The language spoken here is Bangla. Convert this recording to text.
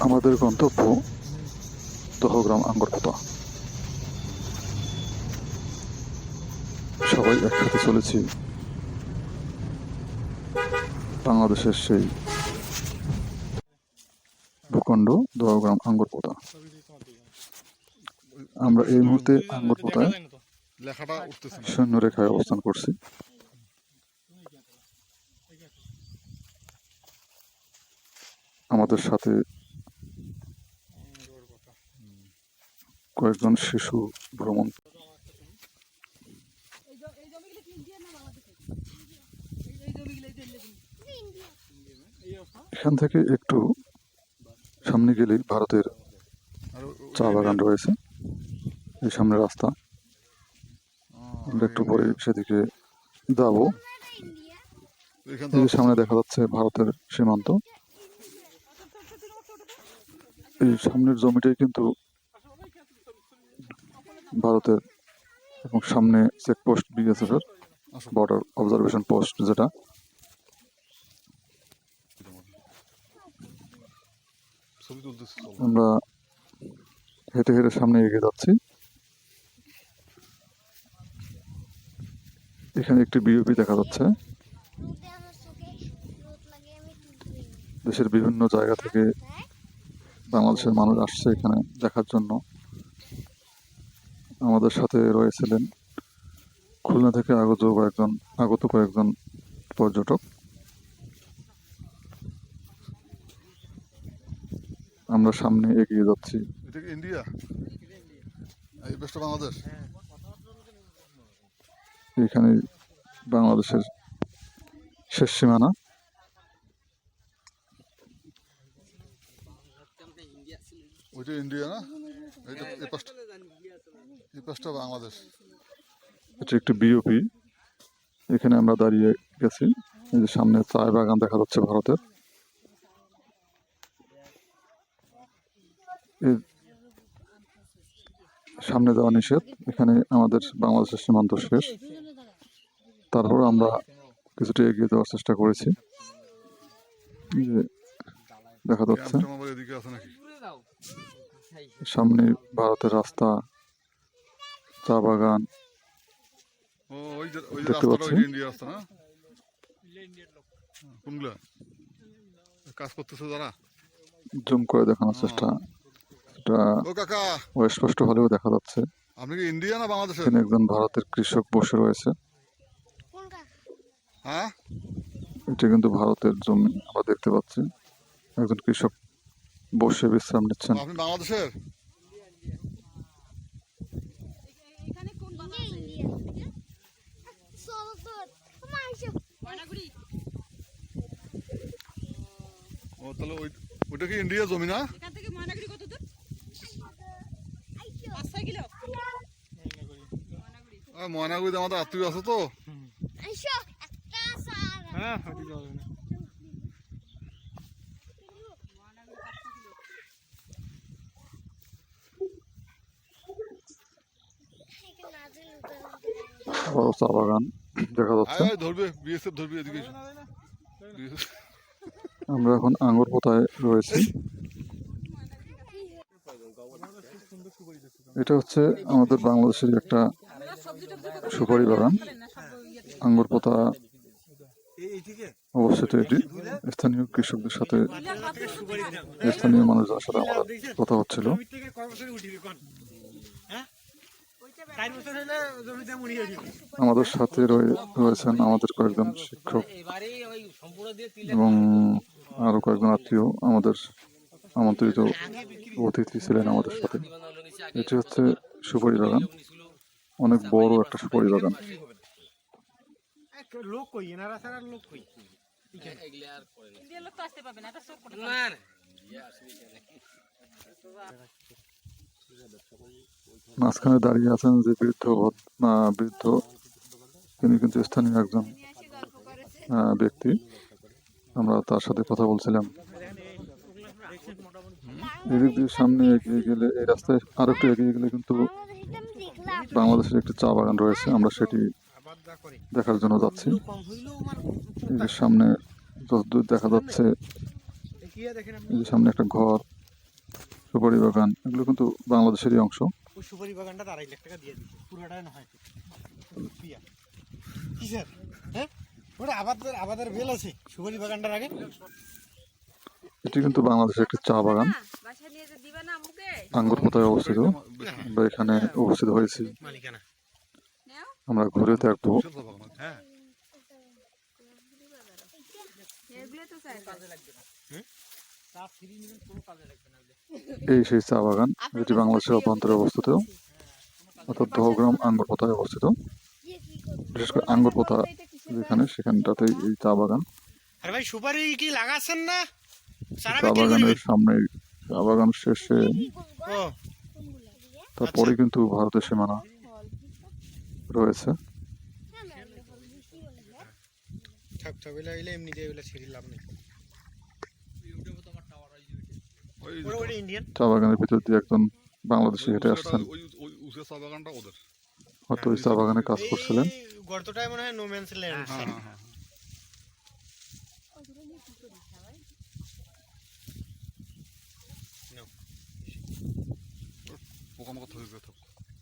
আমাদের গন্তব্য দহগ্রাম আঙ্গরপোতা। সবাই একসাথে চলেছি। বাংলাদেশের সেই ভূখণ্ড দহগ্রাম আঙ্গরপোতা। আমরা এই মুহূর্তে আঙ্গরপোতায় লেখাটা উঠতেছে না সৈন্য রেখায় অবস্থান করছি। আমাদের সাথে কয়েকজন শিশু ভ্রমণ এই জ- এই জমিগুলো কি ইন্ডিয়ান না বাংলাদেশের? এই- এই জমিগুলো এই শিশু ভ্রমণ এখান থেকে একটু সামনে গেলেই ভারতের চা বাগান রয়েছে। এই সামনে রাস্তা। আমরা একটু পরে সেদিকে যাব। এই সামনে দেখা যাচ্ছে ভারতের সীমান্ত। এই সামনের জমিটাই কিন্তু ভারতের এবং সামনে চেকপোস্ট বিএসএফ এর বর্ডার অবজারভেশন পোস্ট যেটা। আমরা হেঁটে হেঁটে সামনে এগিয়ে যাচ্ছি। এখানে একটি বিওপি দেখা যাচ্ছে। দেশের বিভিন্ন জায়গা থেকে বাংলাদেশের মানুষ আসছে এখানে দেখার জন্য। আমাদের সাথে রয়েছিলেন খুলনা থেকে আগত কয়েকজন আগত কয়েকজন পর্যটক। আমরা সামনে এগিয়ে যাচ্ছি। এটা কি ইন্ডিয়া এই বেস্ট বাংলাদেশ। এখানে বাংলাদেশের শেষ সীমানা। ওইটা ইন্ডিয়া না? এইটা এই পাশটা এই পাশটা বাংলাদেশ। এটি একটি বিওপি এখানে আমরা দাঁড়িয়ে গেছি। এই যে সামনে চা বাগান দেখা যাচ্ছে ভারতের। এর সামনে যাওয়া নিষেধ। এখানে আমাদের বাংলাদেশের সীমান্ত শেষ। তারপর আমরা কিছুটা এগিয়ে যাওয়ার চেষ্টা করেছি। যে দেখা যাচ্ছে। সামনে ভারতের রাস্তা চা বাগান। দেখতে পাচ্ছি। কাজ করতেছে যারা? জুম করে দেখানোর চেষ্টা। এটা অস্পষ্ট হলেও দেখা যাচ্ছে। আপনি কি ইন্ডিয়া না বাংলাদেশের? এখানে একজন ভারতের কৃষক বসে রয়েছে। কোন হ্যাঁ? এটা কিন্তু ভারতের জমি আমরা দেখতে পাচ্ছি। একজন কৃষক বসে বিশ্রাম নিচ্ছেন। আপনি বাংলাদেশের? ও তাহলে ওইটা কি ইন্ডিয়া জমি না? এখান থেকে ময়নাগুড়ি কত দূর? পাঁচ কিলো? ময়নাগুড়িতে আমাদের আত্মীয় আছে তো। আইসো একটা সার এখানে না দিলে তো আবারও চা বাগান দেখা যাচ্ছে। আমরা এখন আঙ্গুরপোতায় রয়েছি? এটা হচ্ছে আমাদের বাংলাদেশের একটা সুপারি বাগান। আঙ্গুরপোতা অবস্থিত এটি। স্থানীয় কৃষকদের সাথে স্থানীয় মানুষদের সাথে আমার কথা হচ্ছিল। আমাদের সাথে রয়ে- রয়েছেন আমাদের কয়েকজন শিক্ষক এবং আরও কয়েকজন আত্মীয় আমাদের আমন্ত্রিত অতিথি ছিলেন আমাদের সাথে। এটি হচ্ছে সুপারি বাগান অনেক বড় একটা সুপারি বাগান। লোক মাঝখানে দাঁড়িয়ে আছেন যে বৃদ্ধ বৃদ্ধ। তিনি কিন্তু স্থানীয় একজন ব্যক্তি। আমরা তার সাথে কথা বলছিলাম। এদিক দিয়ে সামনে এগিয়ে গেলে, এই রাস্তায় আরও একটু এগিয়ে গেলে কিন্তু বাংলাদেশের একটি চা বাগান রয়েছে। আমরা সেটি দেখার জন্য যাচ্ছি। সামনে যতদূর দেখা যাচ্ছে সামনে একটা ঘর সুপারি বাগান এগুলো কিন্তু বাংলাদেশেরই অংশ। ওই সুপারি বাগানটা আড়াই লাখ টাকা দিয়ে দিচ্ছে পুরোটা নয় পিয়া। কি স্যার হ্যাঁ? ওটা আবাদের আবাদের বেল আছে সুপারি বাগানটার আগে? এটি কিন্তু বাংলাদেশের একটি চা বাগান। না আঙ্গুর পোতায় অবস্থিত? আমরা এখানে উপস্থিত হয়েছি। আমরা ঘুরে দেখব। হ্যাঁ। এগুলো তো চাই। এই সেই চা বাগান যেটি বাংলাদেশের অভ্যন্তরে অবস্থিত। অর্থাৎ দহগ্রাম আঙ্গুর পোতায় অবস্থিত? বিশেষ করে আঙ্গুর পোতা যেখানে সেখানটাতেই এই চা বাগান। ভাই সুপারি কি লাগাচ্ছেন না? চা বাগানের সামনে চা বাগান শেষে তারপরে কিন্তু ভারতের সীমানা রয়েছে। থাক থাক এগুলো এগুলো এমনিতে এগুলো ছিঁড়ি লাভ নেই ওই ওরা ওটা ইন্ডিয়ান চা বাগানের ভিতর দিয়ে একজন বাংলাদেশি হেঁটে আসছেন। ওই ওই উঁচু চা বাগানটা ওদের। হয়তো ওই চা বাগানে কাজ করছিলেন। গর্তটাই মনে হয় নোম্যান্স ল্যান্ড হ্যাঁ হ্যাঁ হ্যাঁ পোকামাকড় থাকে